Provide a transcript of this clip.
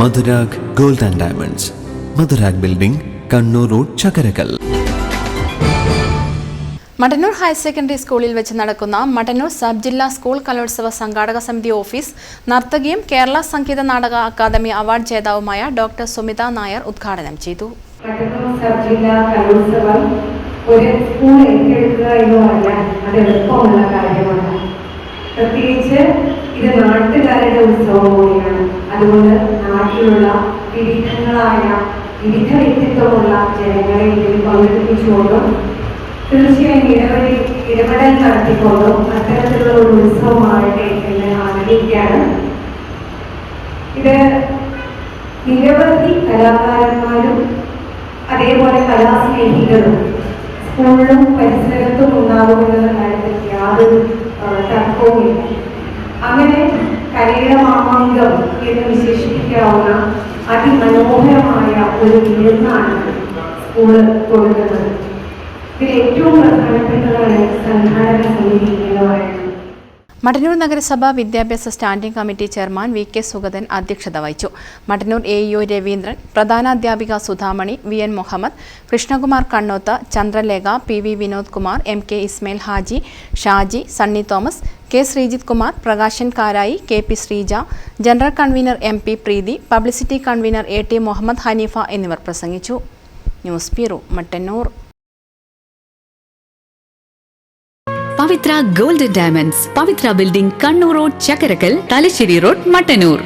Madhurag gold and diamonds. Madhurag building Kannur road Chakkarakkal. Mattannur higher secondary സ്കൂളിൽ വെച്ച് നടക്കുന്ന Mattannur sub ജില്ലാ school കലോത്സവ സംഘാടക സമിതി ഓഫീസ് നർത്തകിയും കേരള സംഗീത നാടക അക്കാദമി അവാർഡ് ജേതാവുമായ ഡോക്ടർ സുമിത നായർ ഉദ്ഘാടനം ചെയ്തു. ഒരു സ്കൂൾ ഏറ്റെടുക്കുക എന്ന് പറഞ്ഞാൽ അത് എളുപ്പമുള്ള കാര്യമാണ്. പ്രത്യേകിച്ച് ഇത് നാട്ടുകാരുടെ ഉത്സവം കൂടിയാണ് അതുകൊണ്ട് നാട്ടിലുള്ള വിവിധങ്ങളായ വിവിധ വ്യക്തിത്വമുള്ള ജനങ്ങളെ ഇതിൽ പങ്കെടുപ്പിച്ചുകൊണ്ടും തീർച്ചയായും ഇടപെടി ഇടപെടൽ നടത്തിക്കൊണ്ടും അത്തരത്തിലുള്ള ഒരു ഉത്സവമാകട്ടെ എന്ന് ആഗ്രഹിക്കുകയാണ്. ഇത് നിരവധി കലാകാരന്മാരും അതേപോലെ കലാസ്നേഹികളും സ്കൂളിലും പരിസരത്തും ഉണ്ടാകുമെന്നുള്ള കാര്യത്തിൽ യാതൊരു തർക്കവുമില്ല. അങ്ങനെ കലയുടെ മാമാങ്കം എന്ന് വിശേഷിപ്പിക്കാവുന്ന അതിമനോഹരമായ ഒരു വിരുന്നാണ് സ്കൂൾ കൊടുക്കുന്നത് ഇതിൽ ഏറ്റവും പ്രധാനപ്പെട്ടതാണ് സംഘാടക സമിതി എന്ന് മട്ടന്നൂർ നഗരസഭ വിദ്യാഭ്യാസ standing committee chairman V K Sugathan അധ്യക്ഷത വഹിച്ചു. Mattannur A U Raveendran പ്രധാനാധ്യാപിക Sudhamani V N Muhammed Krishnakumar Kannoth Chandralekha P V Vinod Kumar M K Ismail Haji Shaji Sunny Thomas K Sreejith Kumar Prakashan Karayi K P Sreeja general convener M P Preethi publicity convener A T Muhammed Haneefa എന്നിവർ പ്രസംഗിച്ചു. News bureau Mattannur. Pavithra gold diamonds Pavithra building Kannur road Chakkarakkal Thalassery road Mattannur.